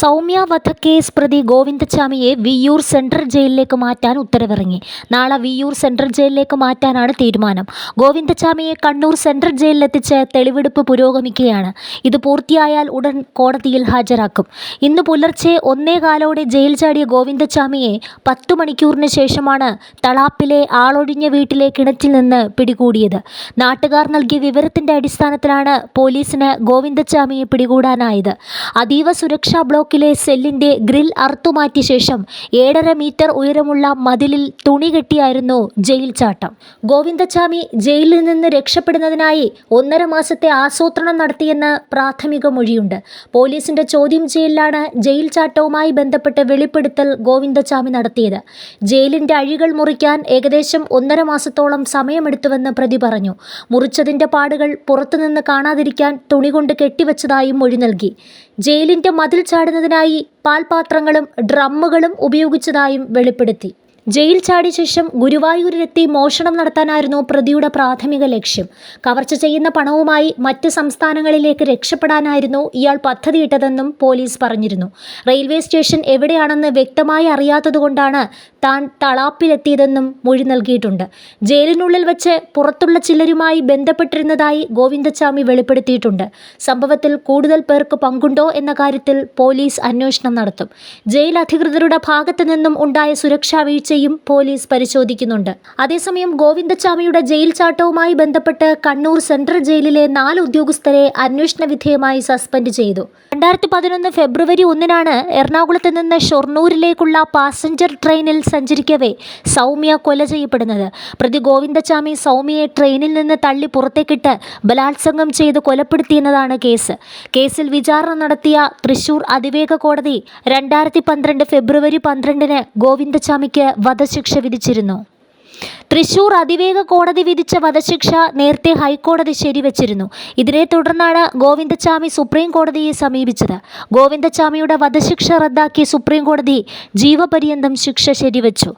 സൗമ്യ വധക്കേസ് പ്രതി ഗോവിന്ദച്ചാമിയെ വിയ്യൂർ സെൻട്രൽ ജയിലിലേക്ക് മാറ്റാൻ ഉത്തരവിറങ്ങി. നാളെ വിയ്യൂർ സെൻട്രൽ ജയിലിലേക്ക് മാറ്റാനാണ് തീരുമാനം. ഗോവിന്ദച്ചാമിയെ കണ്ണൂർ സെൻട്രൽ ജയിലിലെത്തിച്ച് തെളിവെടുപ്പ് പുരോഗമിക്കുകയാണ്. ഇത് പൂർത്തിയായാൽ ഉടൻ കോടതിയിൽ ഹാജരാക്കും. ഇന്ന് പുലർച്ചെ ഒന്നേകാലോടെ ജയിൽ ചാടിയ ഗോവിന്ദച്ചാമിയെ പത്തു മണിക്കൂറിന് ശേഷമാണ് തളാപ്പിലെ ആളൊഴിഞ്ഞ വീട്ടിലെ കിണറ്റിൽ നിന്ന് പിടികൂടിയത്. നാട്ടുകാർ നൽകിയ വിവരത്തിന്റെ അടിസ്ഥാനത്തിലാണ് പോലീസിന് ഗോവിന്ദച്ചാമിയെ പിടികൂടാനായത്. അതീവ സുരക്ഷാ ബ്ലോക്കിലെ സെല്ലിന്റെ ഗ്രിൽ അറുത്തുമാറ്റിയ ശേഷം ഏഴര മീറ്റർ ഉയരമുള്ള മതിലിൽ തുണി കെട്ടിയായിരുന്നു ജയിൽ ചാട്ടം. ഗോവിന്ദച്ചാമി ജയിലിൽ നിന്ന് രക്ഷപ്പെടുന്നതിനായി ഒന്നര മാസത്തെ ആസൂത്രണം നടത്തിയെന്ന് പ്രാഥമിക മൊഴിയുണ്ട്. പോലീസിന്റെ ചോദ്യം ചെയ്യലിലാണ് ജയിൽ ചാട്ടവുമായി ബന്ധപ്പെട്ട് വെളിപ്പെടുത്തൽ ഗോവിന്ദച്ചാമി നടത്തിയത്. ജയിലിന്റെ അഴികൾ മുറിക്കാൻ ഏകദേശം ഒന്നര മാസത്തോളം സമയമെടുത്തുവെന്ന് പ്രതി പറഞ്ഞു. മുറിച്ചതിന്റെ പാടുകൾ പുറത്തുനിന്ന് കാണാതിരിക്കാൻ തുണി കൊണ്ട് കെട്ടിവച്ചതായും മൊഴി നൽകി. ജയിലിന്റെ മതിൽ ചാടുന്നതിനായി പാൽപാത്രങ്ങളും ഡ്രമ്മുകളും ഉപയോഗിച്ചതായും വെളിപ്പെടുത്തി. ജയിൽ ചാടിയ ശേഷം ഗുരുവായൂരിലെത്തി മോഷണം നടത്താനായിരുന്നു പ്രതിയുടെ പ്രാഥമിക ലക്ഷ്യം. കവർച്ച ചെയ്യുന്ന പണവുമായി മറ്റ് സംസ്ഥാനങ്ങളിലേക്ക് രക്ഷപ്പെടാനായിരുന്നു ഇയാൾ പദ്ധതിയിട്ടതെന്നും പോലീസ് പറഞ്ഞിരുന്നു. റെയിൽവേ സ്റ്റേഷൻ എവിടെയാണെന്ന് വ്യക്തമായി അറിയാത്തതുകൊണ്ടാണ് താൻ തളാപ്പിലെത്തിയതെന്നും മൊഴി നൽകിയിട്ടുണ്ട്. ജയിലിനുള്ളിൽ വെച്ച് പുറത്തുള്ള ചിലരുമായി ബന്ധപ്പെട്ടിരുന്നതായി ഗോവിന്ദച്ചാമി വെളിപ്പെടുത്തിയിട്ടുണ്ട്. സംഭവത്തിൽ കൂടുതൽ പേർക്ക് പങ്കുണ്ടോ എന്ന കാര്യത്തിൽ പോലീസ് അന്വേഷണം നടത്തും. ജയിൽ അധികൃതരുടെ ഭാഗത്തു നിന്നും ഉണ്ടായ സുരക്ഷാ വീഴ്ചയും പോലീസ് പരിശോധിക്കുന്നുണ്ട്. അതേസമയം ഗോവിന്ദച്ചാമിയുടെ ജയിൽ ചാട്ടവുമായി ബന്ധപ്പെട്ട് കണ്ണൂർ സെൻട്രൽ ജയിലിലെ നാല് ഉദ്യോഗസ്ഥരെ അന്വേഷണ വിധേയമായി സസ്പെൻഡ് ചെയ്തു. രണ്ടായിരത്തി പതിനൊന്ന് ഫെബ്രുവരി ഒന്നിനാണ് എറണാകുളത്ത് നിന്ന് ഷൊർണൂരിലേക്കുള്ള പാസഞ്ചർ ട്രെയിനിൽ സഞ്ചരിക്കവേ സൗമ്യ കൊല ചെയ്യപ്പെടുന്നത്. പ്രതി ഗോവിന്ദച്ചാമി സൗമ്യയെ ട്രെയിനിൽ നിന്ന് തള്ളി പുറത്തേക്കിട്ട് ബലാത്സംഗം ചെയ്ത് കൊലപ്പെടുത്തിയെന്നതാണ് കേസ്. കേസിൽ വിചാരണ നടത്തിയ തൃശൂർ അതിവേഗ കോടതി രണ്ടായിരത്തി പന്ത്രണ്ട് ഫെബ്രുവരി പന്ത്രണ്ടിന് ഗോവിന്ദച്ചാമിക്ക് വധശിക്ഷ വിധിച്ചിരുന്നു. തൃശൂർ അതിവേഗ കോടതി വിധിച്ച വധശിക്ഷ നേരത്തെ ഹൈക്കോടതി ശരിവച്ചിരുന്നു. ഇതിനെ തുടർന്നാണ് ഗോവിന്ദച്ചാമി സുപ്രീം കോടതിയെ സമീപിച്ചത്. ഗോവിന്ദച്ചാമിയുടെ വധശിക്ഷ റദ്ദാക്കി സുപ്രീം കോടതി ജീവപര്യന്തം ശിക്ഷ ശരിവച്ചു.